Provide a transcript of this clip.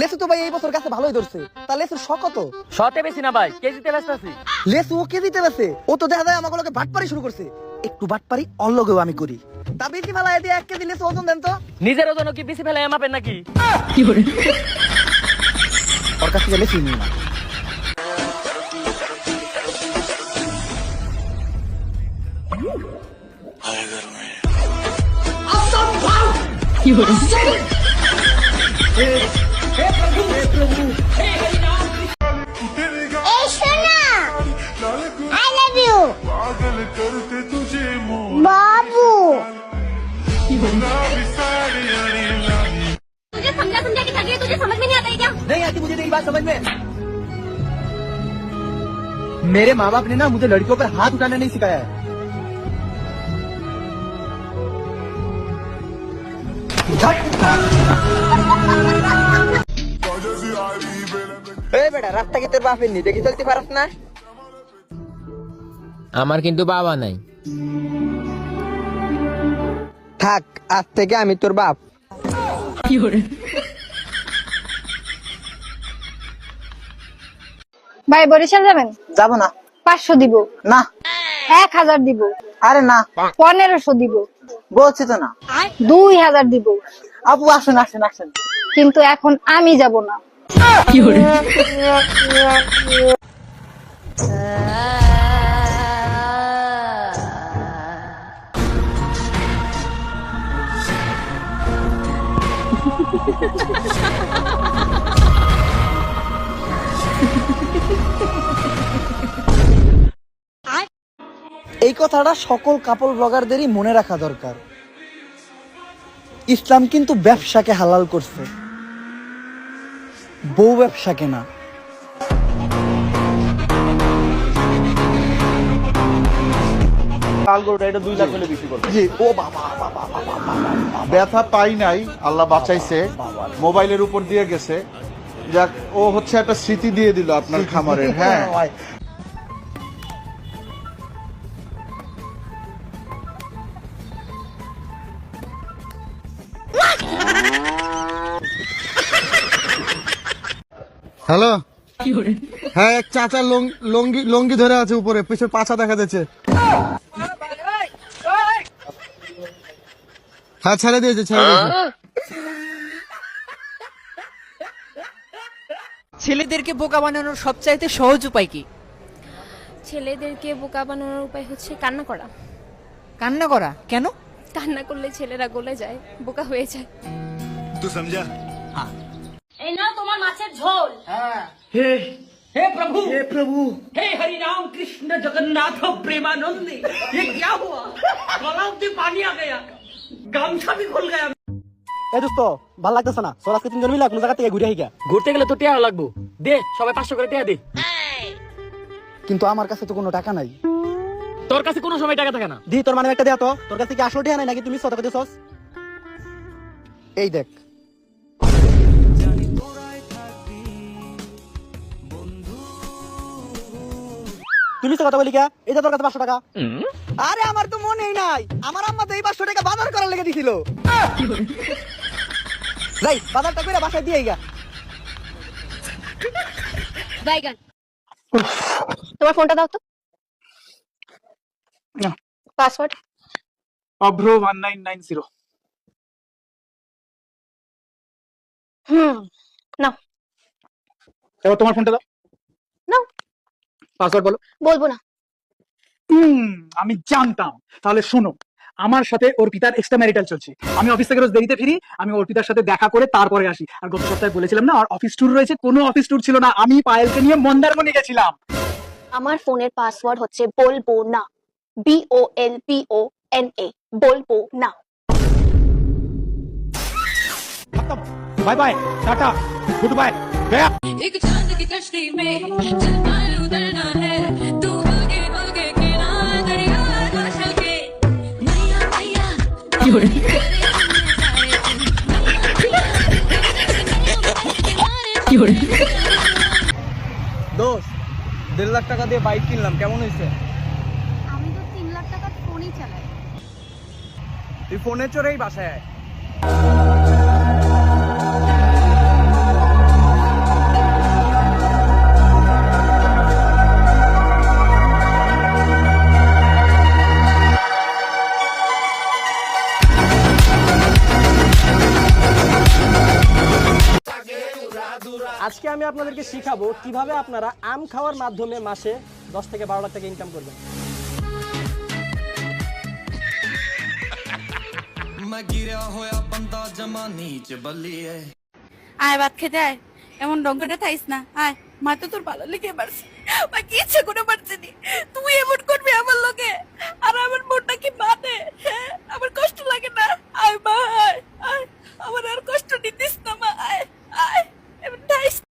লেসু তো ভাই এই বছর গাছে ভালোই ধরছে। তা লেসুর শখ কত? শতে বেশি না ভাই কেজিতে ব্যস্ত আছি। লেসু ও কেজিতে বেছে ও তো দেখা যায় আমাকে বাটপারি শুরু করছে। একটু বাটপারি অল্লগেও আমি করি। তা বেশি ফেলায় দিয়ে এক কেজি লেসু ওজন দেন তো। নিজের ওজন কি বেশি ফেলে মাপেন নাকি? ওর কাছ থেকে লেসু নিয়ে না नहीं क्या? नहीं आती मुझे बात समझ में। मेरे माँ बाप ने ना मुझे लड़कियों पर हाथ उठाना नहीं सिखाया है। বেটা রাস্তা কি তোর বাপের নি দেখি চলতে পারস না? আমার কিন্তু বাবা নাই। থাক আজ থেকে আমি তোর বাপ। ভাই বরিশাল যাবেন? যাব না। পাঁচশো দিব। না। এক হাজার দিব। আরে না। পনেরোশো দিব। বলছি তো না। দুই হাজার দিব। আপু আসেন আসেন আসেন। কিন্তু এখন আমি যাব না। এই কথাটা সকল কাপল ব্লগারদেরই মনে রাখা দরকার। ইসলাম কিন্তু ব্যবসাকে হালাল করছে। বউ ব্যবসা কেনা। ব্যথা পাই নাই আল্লাহ বাঁচাইছে। মোবাইলের উপর দিয়ে গেছে। যাক ও হচ্ছে একটা স্মৃতি দিয়ে দিল আপনার খামারের হ্যাঁ। হ্যালো? হ্যাঁ এক চাচা লঙ্গি লঙ্গি ধরে আছে উপরে পিছনে পাছা দেখা যাচ্ছে। হ্যাঁ ছেড়ে দিয়েছে ছেড়ে দিয়েছে। ছেলেদেরকে বোকা বানানোর সবচাইতে সহজ উপায় কি? ছেলেদেরকে বোকা বানানোর উপায় হচ্ছে কান্না করা। কান্না করা? কেন? কান্না করলে ছেলেরা গলে যায় বোকা হয়ে যায়। তুই সমঝা হ্যাঁ নাও তোমার মাছের ঝোল हे प्रभु हे प्रभु हे हरि राम कृष्ण जगन्नाथ प्रेमानंद ये क्या हुआ गलाव से पानी आ गया गामछा भी खुल गया এই দোস্ত ভালো লাগতেছে না চল আজকে তিনজন মিলে কোনো জায়গা থেকে ঘুরে আইগা ঘুরতে গেলে তো টেয়া লাগবো দে সবাই পাঁচশো করে টেয়া দে কিন্তু আমার কাছে তো কোনো টাকা নাই তোর কাছে কোনো সময় টাকা থাকে না দি তোর মানে একটা দেয়া তো তোর কাছে কি আসলে টাকা নাই নাকি তুমি সত কথা দিছস এই দেখ তুমি তো কথা বলি কে? এটা তোর কাছে পাঁচশো টাকা। আরে আমার তো মনেই নাই। আমার আম্মা তো এই পাঁচশো টাকা বাজার করার লেগে দিছিল। যাই বাজারটা করে বাসায় দিয়ে গা। তোমার ফোনটা দাও তো। Password Abhra one nine nine zero. হুম নাও। এবার তোমার ফোনটা দাও। পাসওয়ার্ড বলো। বলব না। হুম, আমি জানতাম। তাহলে শোনো আমার সাথে ওর পিতার এক্সট্রা ম্যারিটাল চলছে। আমি অফিস থেকে রোজ দেরিতে ফিরি আমি ওর পিতার সাথে দেখা করে তারপরে আসি। আর গত সপ্তাহে বলেছিলাম না আর অফিস ট্যুর রয়েছে কোনো অফিস ট্যুর ছিল না। আমি পায়েলকে নিয়ে মন্দারমণি গেছিলাম। আমার ফোনের পাসওয়ার্ড হচ্ছে বলব না। B O L P O N A বলব না। Bye bye tata goodbye. एक चांद की कश्ती में चलना उतरना है तू आगे आगे किनारा दरिया कौशल के नैया नैया দোষ দেড় লাখ টাকা দিয়ে বাইক কিনলাম কেমন হয়েছে আমি তো তিন লাখ টাকার ফোনই চালাই তুই ফোনে চড়েই বাসায় আয় আজকে আমি আপনাদেরকে শিখাবো কীভাবে আপনারা আম খাওয়ার মাধ্যমে মাসে দশ থেকে বারো লাখ টাকা ইনকাম করবেন। আয় ভাত খেতে আয় এমন ডঙ্গটা থাইস না আয় মা তো তোর ভালো লেগে পারছে বাকি কি ইচ্ছে করে পারছে